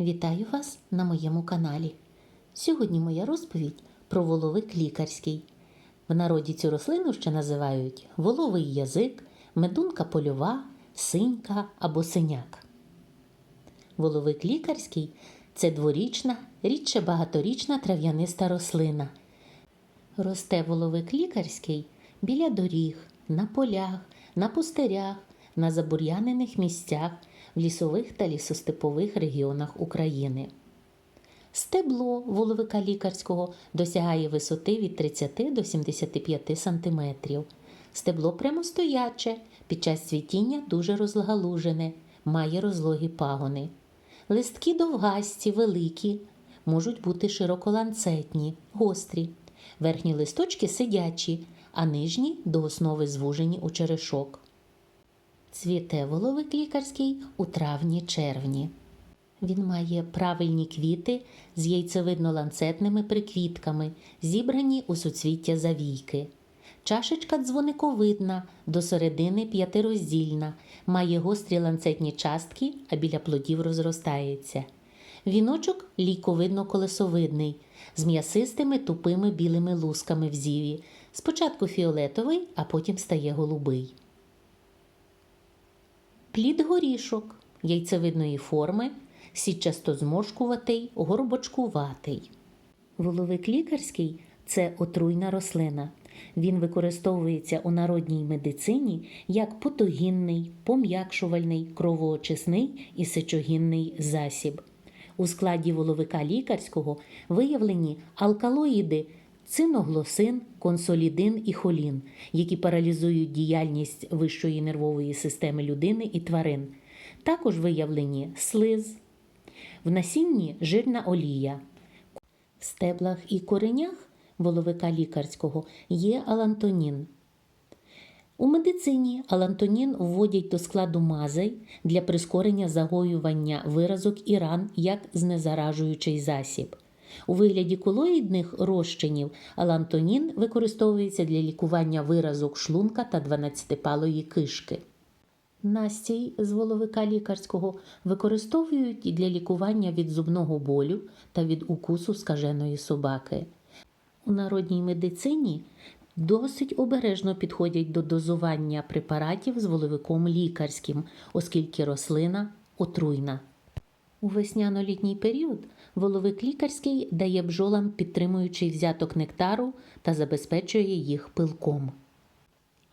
Вітаю вас на моєму каналі. Сьогодні моя розповідь про воловик лікарський. В народі цю рослину ще називають воловий язик, медунка польова, синька або синяк. Воловик лікарський це дворічна, рідше багаторічна трав'яниста рослина. Росте воловик лікарський біля доріг, на полях, на пустирях, на забур'янених місцях в лісових та лісостепових регіонах України. Стебло воловика лікарського досягає висоти від 30 до 75 см. Стебло прямостояче, під час цвітіння дуже розгалужене, має розлогі пагони. Листки довгасті, великі, можуть бути широколанцетні, гострі. Верхні листочки сидячі, а нижні до основи звужені у черешок. Цвіте воловик лікарський у травні-червні. Він має правильні квіти з яйцевидно-ланцетними приквітками, зібрані у суцвіття завійки. Чашечка дзвониковидна, до середини п'ятироздільна, має гострі ланцетні частки, а біля плодів розростається. Віночок лійковидно-колесовидний, з м'ясистими тупими білими лусками в зіві. Спочатку фіолетовий, а потім стає голубий. Плід горішок яйцевидної форми, сітчасто зморшкуватий, горбочкуватий. Воловик лікарський це отруйна рослина. Він використовується у народній медицині як потогінний, пом'якшувальний, кровоочисний і сечогінний засіб. У складі воловика лікарського виявлені алкалоїди циноглосин, консолідин і холін, які паралізують діяльність вищої нервової системи людини і тварин. Також виявлені слиз, в насінні жирна олія. В стеблах і коренях воловика лікарського є алантонін. У медицині алантонін вводять до складу мазей для прискорення загоювання виразок і ран як знезаражуючий засіб. У вигляді колоїдних розчинів алантонін використовується для лікування виразок шлунка та 12-палої кишки. Настій з воловика лікарського використовують для лікування від зубного болю та від укусу скаженої собаки. У народній медицині досить обережно підходять до дозування препаратів з воловиком лікарським, оскільки рослина отруйна. У весняно-літній період воловик лікарський дає бджолам підтримуючий взяток нектару та забезпечує їх пилком.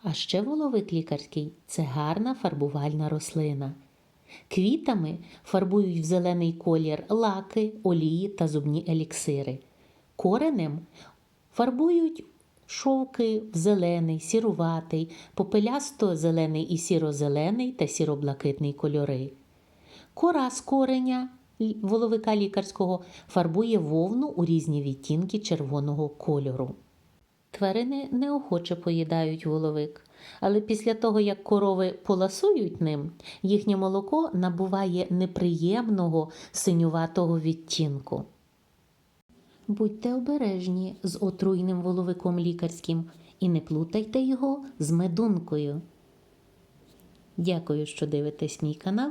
А ще воловик лікарський це гарна фарбувальна рослина. Квітами фарбують в зелений колір лаки, олії та зубні еліксири. Коренем фарбують шовки в зелений, сіруватий, попелясто-зелений і сіро-зелений та сіро-блакитний кольори. Кора з кореня воловика лікарського фарбує вовну у різні відтінки червоного кольору. Тварини неохоче поїдають воловик, але після того, як корови поласують ним, їхнє молоко набуває неприємного синюватого відтінку. Будьте обережні з отруйним воловиком лікарським і не плутайте його з медункою. Дякую, що дивитесь мій канал.